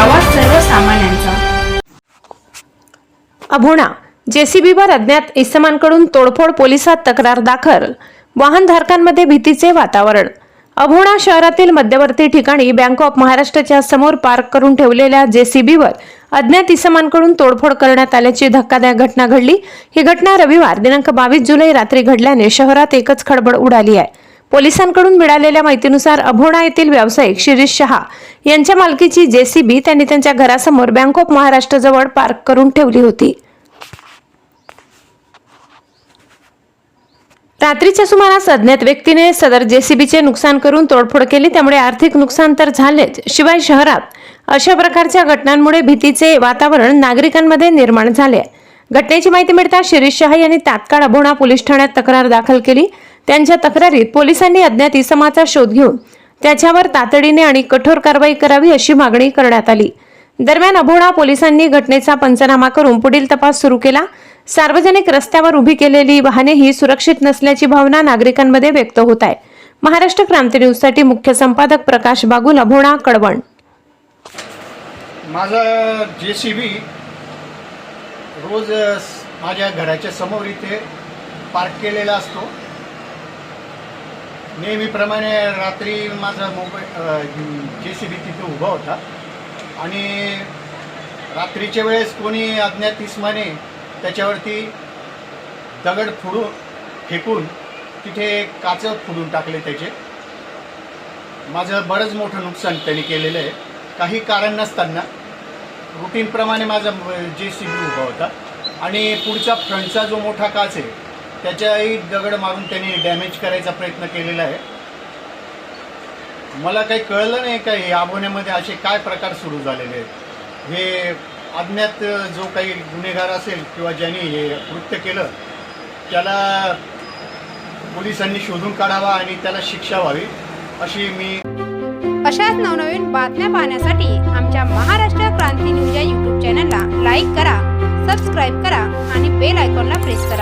आवाज सर्वसामान्यांचा. अभोणा जेसीबीवर अज्ञात इसमांकडून तोडफोड पोलिसात तक्रार दाखल. वाहनधारकांमध्ये भीतीचे वातावरण. अभोणा शहरातील मध्यवर्ती ठिकाणी बँक ऑफ महाराष्ट्राच्या समोर पार्क करून ठेवलेल्या जेसीबीवर अज्ञात इसमांकडून तोडफोड करण्यात आल्याची धक्कादायक घटना घडली. ही घटना रविवार दिनांक बावीस जुलै रात्री घडल्याने शहरात एकच खडबड उडाली आहे. पोलिसांकडून मिळालेल्या माहितीनुसार अभोणा येथील व्यावसायिक शिरीष शहा यांच्या मालकीची जेसीबी त्यांनी त्यांच्या घरासमोर बँक ऑफ महाराष्ट्रजवळ पार्क करून ठेवली होती. रात्रीच्या सुमारास अज्ञात व्यक्तीने सदर जेसीबीचे नुकसान करून तोडफोड केली त्यामुळे आर्थिक नुकसान तर झालेच. शिवाय शहरात अशा प्रकारच्या घटनांमुळे भीतीचे वातावरण नागरिकांमध्ये निर्माण झाले आहे. घटनेची माहिती मिळताच शिरीष शहा यांनी तात्काळ अभोणा पोलीस ठाण्यात तक्रार दाखल केली. त्यांच्या तक्रारीत पोलिसांनी अज्ञात इसमाचा शोध घेऊन त्याच्यावर तातडीने आणि कठोर कारवाई करावी अशी मागणी करण्यात आली. दरम्यान अभोणा पोलिसांनी घटनेचा पंचनामा करून पुढील तपास सुरू केला. सार्वजनिक रस्त्यावर उभी केलेली वाहने ही सुरक्षित नसल्याची भावना नागरिकांमध्ये व्यक्त होत आहे. महाराष्ट्र क्रांती न्यूजसाठी मुख्य संपादक प्रकाश बागुल अभोणा कडवण माझा जे सी बी रोज माझ्या घराच्या समोर इथे पार्क केलेला असतो. नेहमीप्रमाणे रात्री माझा मोबाईल जे सी बी तिथे उभा होता. आणि रात्रीच्या वेळेस कोणी अज्ञात इस्माने त्याच्यावरती दगड फोडून फेकून तिथे काच फोडून टाकले त्याचे. माझं बरंच मोठं नुकसान त्यांनी केलेलं आहे. काही कारण नसताना रुटीनप्रमाणे माझा जे सी बी उभा होता. आणि पुढचा फ्रंटचा जो मोठा काच आहे त्याच्याही दगड मारून त्यांनी डॅमेज करायचा प्रयत्न केलेला आहे. मला काही कळलं नाही का हे आबोण्यामध्ये असे काय प्रकार सुरू झालेले आहेत? हे अज्ञात जो काही गुन्हेगार असेल किंवा ज्यांनी हे कृत्य केलं त्याला पोलिसांनी शोधून काढावा आणि त्याला शिक्षा व्हावी अशी मी अशाच नवनवीन बातम्या पाहण्यासाठी आमच्या महाराष्ट्र क्रांती न्यूज या यूट्यूब चॅनलला लाईक करा सबस्क्राईब करा आणि बेल आयकॉनला प्रेस करा.